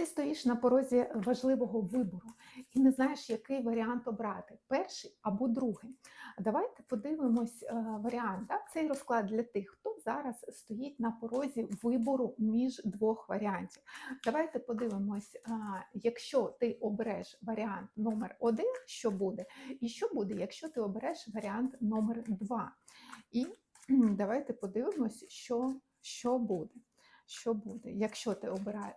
Ти стоїш на порозі важливого вибору і не знаєш, який варіант обрати перший або другий. Давайте подивимось е, варіант. Так? Цей розклад для тих, хто зараз стоїть на порозі вибору між двох варіантів. Давайте подивимось, е, якщо ти обереш варіант номер один, що буде, і що буде, якщо ти обереш варіант номер два. І давайте подивимось, що, що буде. Що буде, якщо ти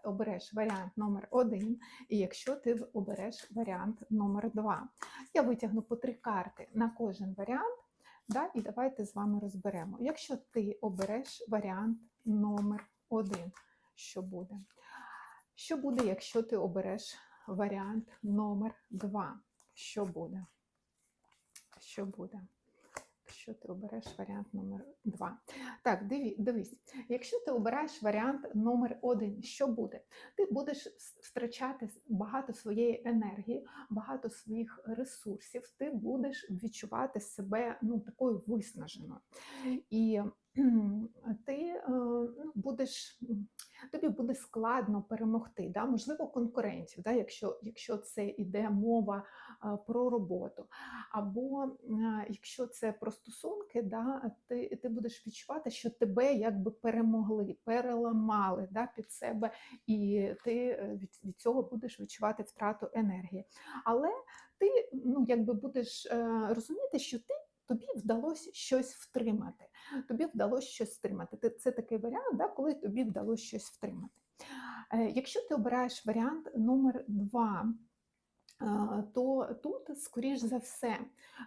обереш варіант номер один, і якщо ти обереш варіант номер два. Я витягну по три карти на кожен варіант, да, і давайте з вами розберемо. Якщо ти обереш варіант номер один, що буде? Що буде, якщо ти обереш варіант номер два? Що буде? Що буде? Якщо ти обереш варіант номер 2. Так, диві, дивись, якщо ти обираєш варіант номер один, що буде? Ти будеш втрачати багато своєї енергії, багато своїх ресурсів, ти будеш відчувати себе ну, такою виснаженою. І ти е, ну, будеш, тобі буде складно перемогти, да? можливо, конкурентів, да? якщо, якщо це іде мова про роботу. Або якщо це про стосунки, да, ти, ти будеш відчувати, що тебе якби перемогли, переламали да, під себе, і ти е, від, від цього будеш відчувати втрату енергії. Але ти ну, якби будеш е, розуміти, що ти. Тобі вдалося щось втримати. Тобі вдалося щось втримати. Це такий варіант, да, коли тобі вдалося щось втримати. Е, Якщо ти обираєш варіант номер два, е, то тут, скоріш за все,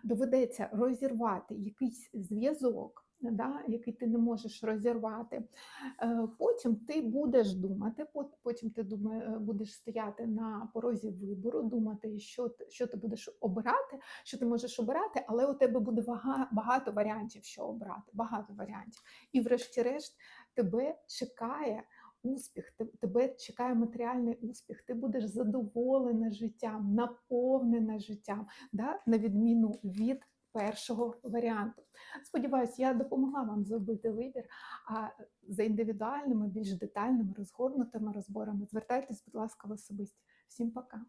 доведеться розірвати якийсь зв'язок, да, який ти не можеш розірвати. Е, Потім ти будеш думати, потім ти е, будеш стояти на порозі вибору, думати, що, що ти будеш обирати, що ти можеш обирати, але у тебе буде багато варіантів, що обрати, багато варіантів. І врешті-решт тебе чекає успіх, тебе чекає матеріальний успіх, ти будеш задоволена життям, наповнена життям, да? на відміну від першого варіанту. Сподіваюсь, я допомогла вам зробити вибір. А за індивідуальними, більш детальними, розгорнутими розборами звертайтесь, будь ласка, в особисті. Всім пока!